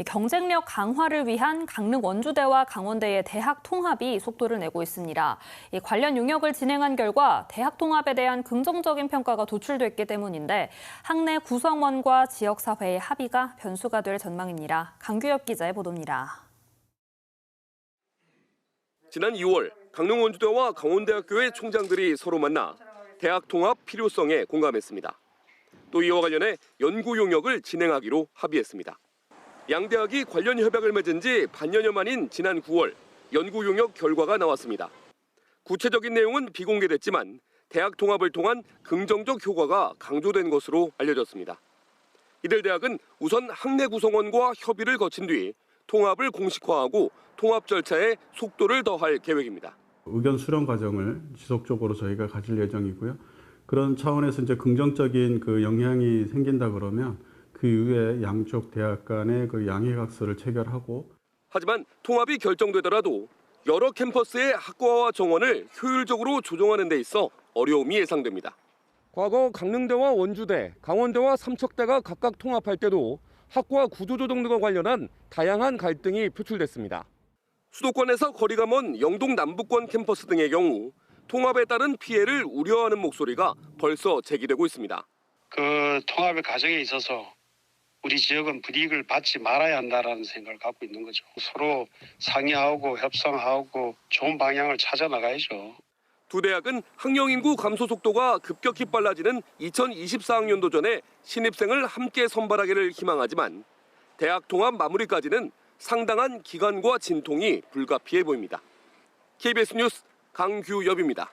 이 경쟁력 강화를 위한 강릉 원주대와 강원대의 대학 통합이 속도를 내고 있습니다. 이 관련 용역을 진행한 결과 대학 통합에 대한 긍정적인 평가가 도출됐기 때문인데 학내 구성원과 지역사회의 합의가 변수가 될 전망입니다. 강규엽 기자의 보도입니다. 지난 2월 강릉 원주대와 강원대학교의 총장들이 서로 만나 대학 통합 필요성에 공감했습니다. 또 이와 관련해 연구 용역을 진행하기로 합의했습니다. 양 대학이 관련 협약을 맺은 지 반년여 만인 지난 9월 연구 용역 결과가 나왔습니다. 구체적인 내용은 비공개됐지만 대학 통합을 통한 긍정적 효과가 강조된 것으로 알려졌습니다. 이들 대학은 우선 학내 구성원과 협의를 거친 뒤 통합을 공식화하고 통합 절차에 속도를 더할 계획입니다. 의견 수렴 과정을 지속적으로 저희가 가질 예정이고요. 그런 차원에서 이제 긍정적인 그 영향이 생긴다 그러면 그 이후에 양쪽 대학 간의 그 양해각서를 체결하고 하지만 통합이 결정되더라도 여러 캠퍼스의 학과와 정원을 효율적으로 조정하는 데 있어 어려움이 예상됩니다. 과거 강릉대와 원주대, 강원대와 삼척대가 각각 통합할 때도 학과 구조조정 등과 관련한 다양한 갈등이 표출됐습니다. 수도권에서 거리가 먼 영동 남부권 캠퍼스 등의 경우 통합에 따른 피해를 우려하는 목소리가 벌써 제기되고 있습니다. 그 통합의 과정에 있어서 우리 지역은 불이익을 받지 말아야 한다라는 생각을 갖고 있는 거죠. 서로 상의하고 협상하고 좋은 방향을 찾아 나가야죠. 두 대학은 학령 인구 감소 속도가 급격히 빨라지는 2024학년도 전에 신입생을 함께 선발하기를 희망하지만 대학 통합 마무리까지는 상당한 기간과 진통이 불가피해 보입니다. KBS 뉴스 강규엽입니다.